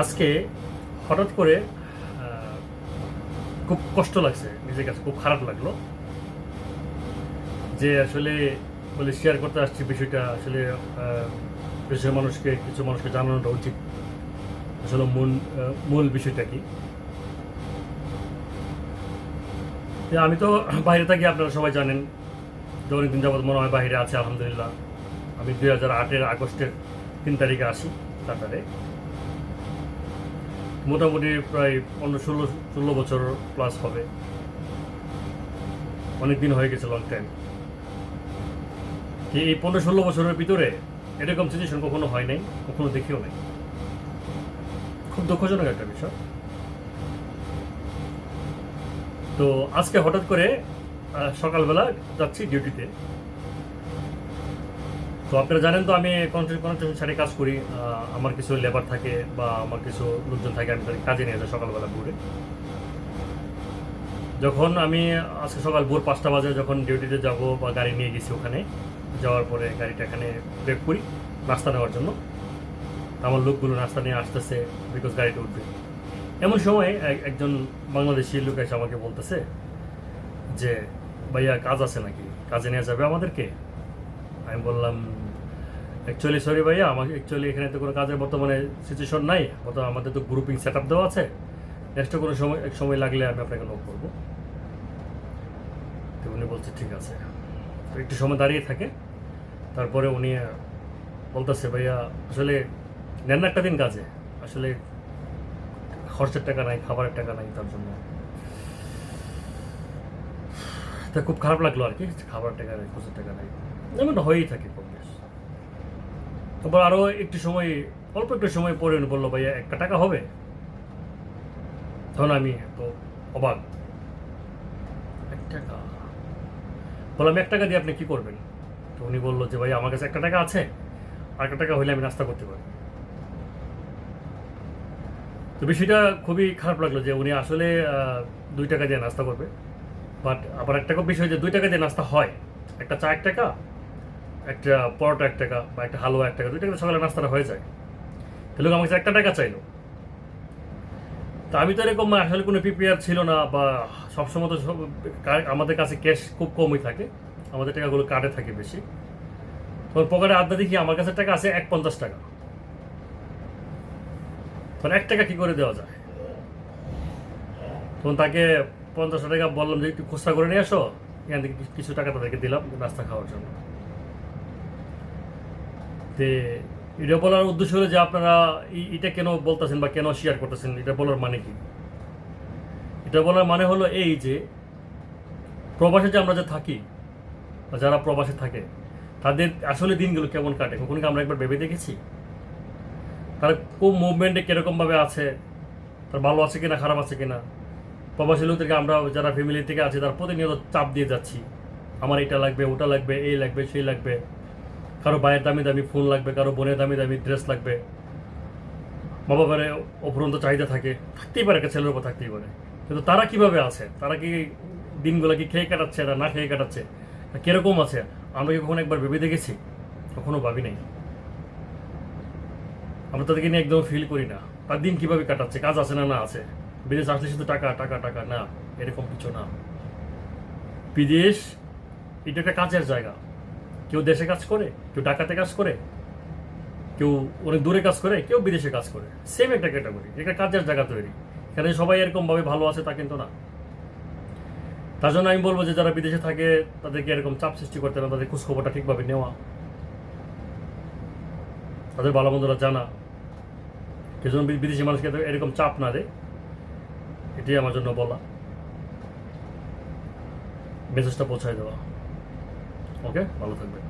আজকে হঠাৎ করে খুব কষ্ট লাগছে, নিজের কাছে খুব খারাপ লাগল। যে আসলে বলে শেয়ার করতে আসছি বিষয়টা, আসলে দেশের মানুষকে, কিছু মানুষকে জানানোটা উচিত। আসলে মূল মূল বিষয়টা কি? আমি তো বাইরে থাকি, আপনারা সবাই জানেন। যে অনেকদিন যাবত মনে হয় বাইরে আছে, আলহামদুলিল্লাহ। আমি দুই হাজার আটের আগস্টের তিন তারিখে আসি কাতারে মোটামুটি প্রায় পনেরো, ষোলো ষোলো বছর প্লাস হবে। অনেক দিন হয়ে গেছে লং টাইম এই পনেরো, ষোলো বছরের ভিতরে এরকম সিচুয়েশন কখনো হয় নাই? কখনো দেখিও নাই? খুব দুঃখজনক একটা বিষয়। তো আজকে হঠাৎ করে সকালবেলা যাচ্ছি ডিউটিতে তো আপনারা জানেন তো আমি কনস্ট্রাকশন সাইডে কাজ করি। আমার কিছু লেবার থাকে বা আমার কিছু লোকজন থাকে, আমি তাদের কাজে নিয়ে যাই সকালবেলা ভোরে। যখন আমি আজকে সকাল ভোর পাঁচটা বাজে যখন ডিউটিতে যাব বা গাড়ি নিয়ে গেছি ওখানে, যাওয়ার পরে গাড়িটা এখানে ব্রেক করি, নাস্তা নেওয়ার জন্য। আমার লোকগুলো নাস্তা নিয়ে আসতেছে বিকজ গাড়িটা উঠবে। এমন সময় এক- একজন বাংলাদেশি লোক এসে আমাকে বলতেছে যে, ভাইয়া, কাজ আছে নাকি? কাজে নিয়ে যাবে আমাদেরকে? আমি বললাম অ্যাকচুয়ালি সরি ভাইয়া, আমাকে অ্যাকচুয়ালি এখানে তো কোনো কাজের বর্তমানে সিচুয়েশন নাই। বর্তমানে আমাদের তো গ্রুপিং সেট আপ দেওয়া আছে। নেক্সট কোনো সময়, এক সময় লাগলে আমি আপনাকে নক করব। তো উনি বলছে, ঠিক আছে। তো একটু সময় দাঁড়িয়ে থাকে। তারপরে উনি বলতেছে, ভাইয়া, আসলে নেন একটা দিন কাজে। আসলে খরচের টাকা নাই, খাবারের টাকা নাই তার জন্য। তা খুব খারাপ লাগল আর কি খাবার টাকা নেই, খরচের টাকা নাই। এমন হয়েই থাকে কম তারপর আরও একটু সময়, অল্প একটু সময় পরে বলল, ভাইয়া, একটা টাকা হবে? তখন আমি তো অবাক। টাকা? বললাম, এক টাকা দিয়ে আপনি কি করবেন? তো উনি বলল যে ভাই আমার কাছে একটা টাকা আছে, আর একটা টাকা হলে আমি নাস্তা করতে পারি তো বিষয়টা খুবই খারাপ লাগল যে উনি আসলে দুই টাকা দিয়ে নাস্তা করবে। বাট আবার একটা বিষয় যে, দুই টাকা দিয়ে নাস্তা হয়। একটা চা এক টাকা একটা পরোটা এক টাকা বা একটা হালুয়া এক টাকা দুই টাকা সকালে নাস্তাটা হয়ে যায়। তাহলে আমার কাছে একটা টাকা চাইলো। তা আমি তো এরকম আসলে কোনো প্রিপেয়ার ছিল না বা সবসময় তো সব আমাদের কাছে ক্যাশ খুব কমই থাকে। আমাদের টাকাগুলো কার্ডে থাকে বেশি। তোর পকেটে আড্ডা দেখি আমার কাছে টাকা আছে এক পঞ্চাশ টাকা। তখন এক টাকা কি করে দেওয়া যায়? তখন তাকে পঞ্চাশ টাকা বললাম যে, একটু খুচরা করে নিয়ে আসো। এখান থেকে কিছু টাকা তাদেরকে দিলাম নাস্তা খাওয়ার জন্য। তে এটা বলার উদ্দেশ্য হলো যে আপনারা এটা কেন বলতেছেন বা কেন শেয়ার করতেছেন? এটা বলার মানে কি? এটা বলার মানে হলো এই যে প্রবাসে যে আমরা যে থাকি যারা প্রবাসে থাকে, তাদের আসলে দিনগুলো কেমন কাটে? কখনো আমরা একবার ভেবে দেখেছি? তারা কোন মুভমেন্টে কিরকমভাবে আছে? তার ভালো আছে কিনা, খারাপ আছে কিনা? প্রবাসী লোকদেরকে আমরা, যারা ফ্যামিলি থেকে আছে, তারা প্রতিনিয়ত চাপ দিয়ে যাচ্ছি। আমার এটা লাগবে, ওটা লাগবে, এই লাগবে, সেই লাগবে। কারও ভাইয়ের দামি দামি ফোন লাগবে, কারও বোনের দামি দামি ড্রেস লাগবে। মা বাবার অপরন্ত চাহিদা থাকে, থাকতেই পারে, একটা ছেলের উপর থাকতেই পারে। কিন্তু তারা কীভাবে আছে? তারা কি দিনগুলো কি খেয়ে কাটাচ্ছে না না খেয়ে কাটাচ্ছে? কীরকম আছে? আমরা কি কখনো একবার ভেবে দেখেছি? কখনো ভাবি নাই। আমরা তাদেরকে নিয়ে একদম ফিল করি না। তার দিন কীভাবে কাটাচ্ছে? কাজ আছে না না আছে? বিদেশ আসলে শুধু টাকা টাকা টাকা, না। এরকম কিছু না। বিদেশ, এটা একটা কাজের জায়গা। কেউ দেশে কাজ করে, কেউ ঢাকাতে কাজ করে, কেউ অনেক দূরে কাজ করে, কেউ বিদেশে কাজ করে। সেম একটা ক্যাটাগরি এটা কাজের জায়গা তৈরি। এখানে সবাই এরকমভাবে ভালো আছে তা কিন্তু না। তার জন্য আমি বলব যে, যারা বিদেশে থাকে, তাদেরকে এরকম চাপ সৃষ্টি করতে হবে, তাদের খোঁজখবরটা ঠিকভাবে নেওয়া। তাদের ভালো মন্দরা জানা। যেন বিদেশি মানুষকে এরকম চাপ না দেয়, এটাই আমার জন্য বলা। মেসেজটা পৌঁছায় দেওয়া। Okay, elephant bay.